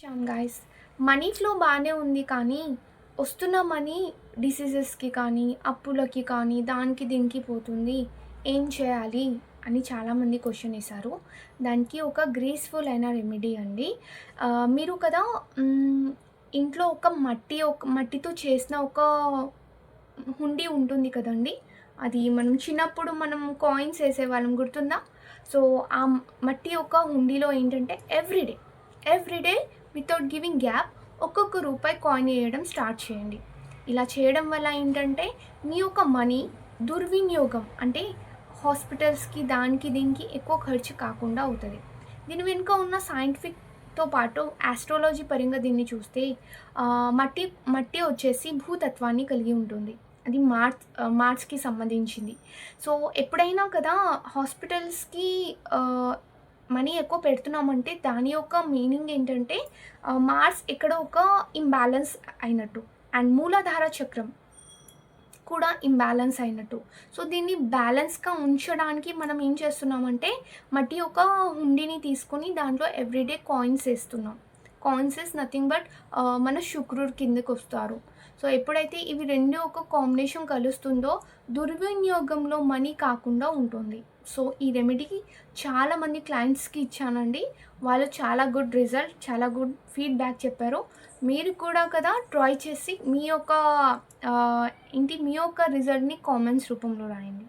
Shyam guys money flow బాగానే ఉంది కానీ వస్తున్న మనీ డిసీజెస్కి కానీ అప్పులకి కానీ దానికి దీనికి పోతుంది. ఏం చేయాలి అని చాలామంది క్వశ్చన్ వేశారు. దానికి ఒక గ్రేస్ఫుల్ అయిన రెమెడీ అండి. మీరు కదా ఇంట్లో ఒక మట్టి ఒక మట్టితో చేసిన ఒక హుండీ ఉంటుంది కదండి. అది మనం చిన్నప్పుడు మనం కాయిన్స్ వేసేవాళ్ళం గుర్తుందా? సో ఆ మట్టి ఒక హుండీలో ఏంటంటే everyday everyday without giving gap ఒక్కొక్క రూపాయి కాయిన్ వేయడం స్టార్ట్ చేయండి. ఇలా చేయడం వల్ల ఏంటంటే మీ యొక్క మనీ దుర్వినియోగం అంటే హాస్పిటల్స్కి దానికి దీనికి ఎక్కువ ఖర్చు కాకుండా అవుతుంది. దీని వెనుక ఉన్న సైంటిఫిక్తో పాటు ఆస్ట్రాలజీ పరంగా దీన్ని చూస్తే మట్టి మట్టి వచ్చేసి భూతత్వాన్ని కలిగి ఉంటుంది. అది మార్చ్ మార్చ్కి సంబంధించింది. సో ఎప్పుడైనా కదా హాస్పిటల్స్కి మనీ ఎక్కువ పెడుతున్నామంటే దాని యొక్క మీనింగ్ ఏంటంటే మార్స్ ఎక్కడ ఒక ఇంబ్యాలెన్స్ అయినట్టు అండ్ మూలాధార చక్రం కూడా ఇంబ్యాలెన్స్ అయినట్టు. సో దీన్ని బ్యాలెన్స్గా ఉంచడానికి మనం ఏం చేస్తున్నామంటే మట్టి ఒక హుండీని తీసుకొని దాంట్లో ఎవ్రీడే కాయిన్స్ వేస్తున్నాం. కాయిన్స్ ఇస్ నథింగ్ బట్ మన శుక్రుడు కిందకి వస్తారు. సో ఎప్పుడైతే ఇవి రెండు ఒక కాంబినేషన్ కలుస్తుందో దుర్వినియోగంలో మనీ కాకుండా ఉంటుంది. సో ఈ రెమెడీకి చాలామంది క్లయింట్స్కి ఇచ్చానండి. వాళ్ళు చాలా గుడ్ రిజల్ట్ చాలా గుడ్ ఫీడ్బ్యాక్ చెప్పారు. మీరు కూడా కదా ట్రై చేసి మీ యొక్క ఇంటి ఏంటి మీ యొక్క రిజల్ట్ని కామెంట్స్ రూపంలో రాయండి.